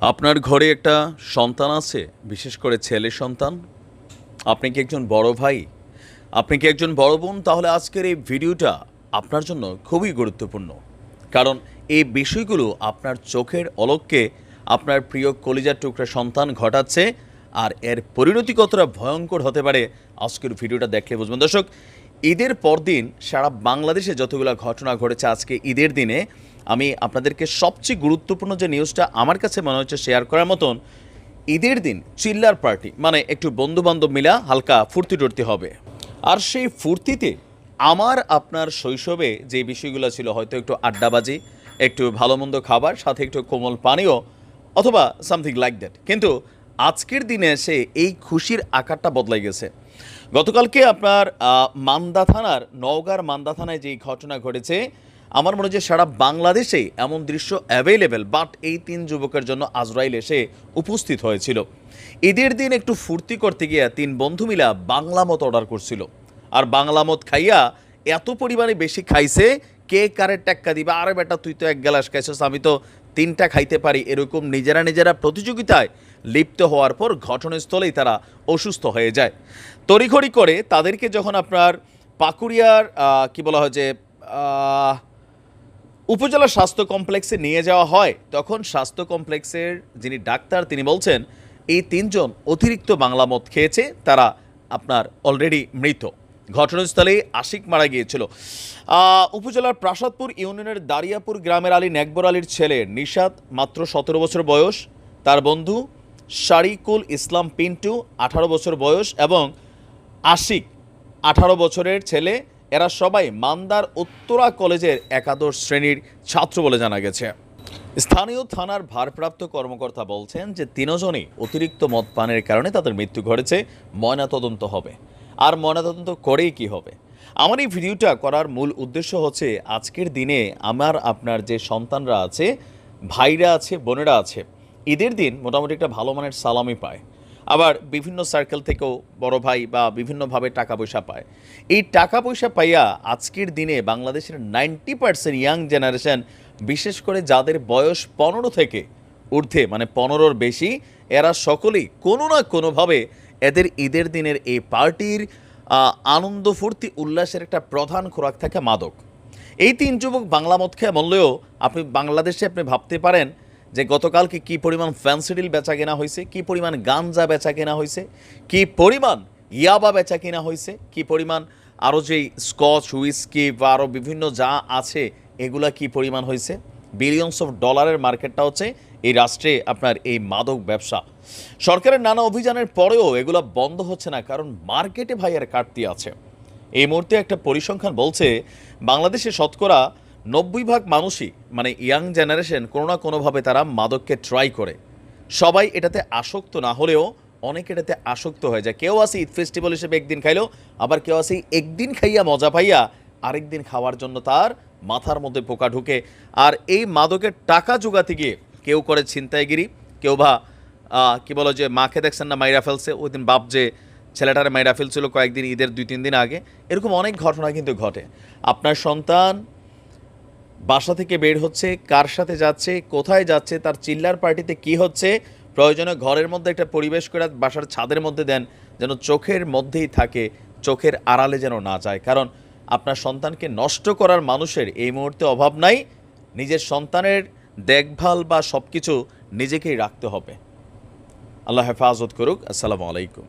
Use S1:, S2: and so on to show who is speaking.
S1: আপনার ঘরে একটা সন্তান আছে, বিশেষ করে ছেলে সন্তান। আপনি কি একজন বড় ভাই? আপনি কি একজন বড় বোন? তাহলে আজকের এই ভিডিওটা আপনার জন্য খুবই গুরুত্বপূর্ণ। কারণ এই বিষয়গুলো আপনার চোখের অলক্ষ্যে আপনার প্রিয় কলিজার টুকরা সন্তান ঘটাচ্ছে, আর এর পরিণতি কতটা ভয়ঙ্কর হতে পারে আজকের ভিডিওটা দেখলে বুঝবেন। দর্শক, ঈদের পরদিন সারা বাংলাদেশে যতগুলো ঘটনা ঘটেছে আজকে ঈদের দিনে আমি আপনাদেরকে সবচেয়ে গুরুত্বপূর্ণ যে নিউজটা আমার কাছে মনে হচ্ছে শেয়ার করার মতন, ঈদের দিন চিল্লার পার্টি মানে একটু বন্ধু বান্ধব মিলা হালকা ফুর্তি টুর্তি হবে। আর সেই ফুর্তিতে আমার, আপনার শৈশবে যে বিষয়গুলো ছিল, হয়তো একটু আড্ডাবাজি, একটু ভালো মন্দ খাবার, সাথে একটু কোমল পানীয়, অথবা সামথিং লাইক দ্যাট কিন্তু আজকের দিনে এসে এই খুশির আকারটা বদলাই গেছে। গতকালকে আপনার মান্দা থানার, নওগাঁর মান্দা থানায় যেই ঘটনা ঘটেছে আমার মনে হয় যে সারা বাংলাদেশে এমন দৃশ্য অ্যাভেলেবেল বাট এই তিন যুবকের জন্য আজরাইল এসে উপস্থিত হয়েছিল। ঈদের দিন একটু ফুর্তি করতে গিয়ে তিন বন্ধু মিলা বাংলা মত অর্ডার করছিল। আর বাংলা মত খাইয়া এত পরিমাণে বেশি খাইছে, কে কারের টাক্কা দিবে? আরে বেটা, তুই তো এক গ্লাস খাইছিস, আমি তো তিনটা খাইতে পারি। এরকম নিজেরা নিজেরা প্রতিযোগিতায় লিপ্ত হওয়ার পর ঘটনাস্থলেই তারা অসুস্থ হয়ে যায়। তড়িঘড়ি করে তাদেরকে যখন আপনার পাকুড়িয়ার কি বলা হয় যে উপজেলা স্বাস্থ্য কমপ্লেক্সে নিয়ে যাওয়া হয়। তখন স্বাস্থ্য কমপ্লেক্সের যিনি ডাক্তার, তিনি বলছেন, এই তিনজন অতিরিক্ত বাংলা মদ খেয়েছে, তারা আপনার অলরেডি মৃত। ঘটনাস্থলে আশিক মারা গিয়েছিল। উপজেলার প্রাসাদপুর ইউনিয়নের দারিয়াপুর গ্রামের আলী নেকবর আলীর ছেলে নিশাদ মাত্র সতেরো বছর বয়স। তার বন্ধু শারিকুল ইসলাম পিন্টু, আঠারো বছর বয়স এবং আশিক, আঠারো বছরের ছেলে এরা সবাই মান্দার উত্তরা কলেজের একাদশ শ্রেণির ছাত্র বলে জানা গেছে। স্থানীয় থানার ভারপ্রাপ্ত কর্মকর্তা বলছেন যে তিনজনই অতিরিক্ত মদ পানের কারণে তাদের মৃত্যু ঘটেছে। ময়নাতদন্ত হবে। আর ময়নাতদন্ত করেই কি হবে? আমার এই ভিডিওটা করার মূল উদ্দেশ্য হচ্ছে আজকের দিনে আমার আপনার যে সন্তানরা আছে, ভাইরা আছে, বোনেরা আছে, ঈদের দিন মোটামুটি একটা ভালো মানের সালামি পায়। আবার বিভিন্ন সার্কেল থেকেও বড় ভাই বা বিভিন্নভাবে টাকা পয়সা পায়। এই টাকা পয়সা পাইয়া আজকের দিনে বাংলাদেশের নাইনটি পার্সেন্ট ইয়াং জেনারেশন বিশেষ করে যাদের বয়স পনেরো থেকে ঊর্ধ্বে মানে পনেরোর বেশি, এরা সকলেই কোনো না কোনোভাবে এদের ঈদের দিনের এই পার্টির আনন্দ ফুর্তি, উল্লাসের একটা প্রধান খোরাক থাকে মাদক। এই তিন যুবক বাংলা মদ খেয়ে বললেও আপনি বাংলাদেশে আপনি ভাবতে পারেন যে গতকালকে কি পরিমাণ ফ্যান্সিডিল বেচা কেনা হয়েছে কি পরিমাণ গাঞ্জা বেচা কেনা হয়েছে কি পরিমাণ ইয়াবা বেচা কেনা হয়েছে কি পরিমাণ আরও যেই স্কচ হুইস্কি বা আরও বিভিন্ন যা আছে, এগুলা কি পরিমাণ হয়েছে বিলিয়নস অফ ডলারের মার্কেটটা হচ্ছে এই রাষ্ট্রে আপনার এই মাদক ব্যবসা। সরকারের নানা অভিযানের পরেও এগুলা বন্ধ হচ্ছে না, কারণ মার্কেটে ভাইয়ের কাটতি আছে। এই মুহূর্তে একটা পরিসংখ্যান বলছে বাংলাদেশে শতকরা নব্বই ভাগ মানুষই মানে ইয়াং জেনারেশন কোনো না কোনোভাবে তারা মাদককে ট্রাই করে। সবাই এটাতে আসক্ত না হলেও অনেকে এটাতে আসক্ত হয়ে যায় কেউ আছে ঈদ ফেস্টিভ্যাল হিসেবে একদিন খাইলো, আবার কেউ আছে একদিন খাইয়া, মজা পাইয়া আরেকদিন খাওয়ার জন্য তার মাথার মধ্যে পোকা ঢুকে। আর এই মাদকের টাকা জোগাতে গিয়ে কেউ করে ছিনতাইগিরি, কেউ বা কি বলো যে মাকে দেখছেন না, মাইরা ফেলছে, ওই দিন বাপ যে ছেলেটারে মাইরা ফেলছিল কয়েকদিন, ঈদের দুই তিন দিন আগে, এরকম অনেক ঘটনা কিন্তু ঘটে। আপনার সন্তান বাসা থেকে বের হচ্ছে, কার সাথে যাচ্ছে, কোথায় যাচ্ছে, তার চিল্লার পার্টিতে কি হচ্ছে, প্রয়োজনে ঘরের মধ্যে একটা পরিবেশ করে বাসার ছাদের মধ্যে দেন, যেন চোখের মধ্যেই থাকে, চোখের আড়ালে যেন না যায়। কারণ আপনার সন্তানকে নষ্ট করার মানুষের এই মুহূর্তে অভাব নাই, নিজের সন্তানের দেখভাল বা সব কিছু নিজেকেই রাখতে হবে। আল্লাহ হেফাজত করুক। আসসালামু আলাইকুম।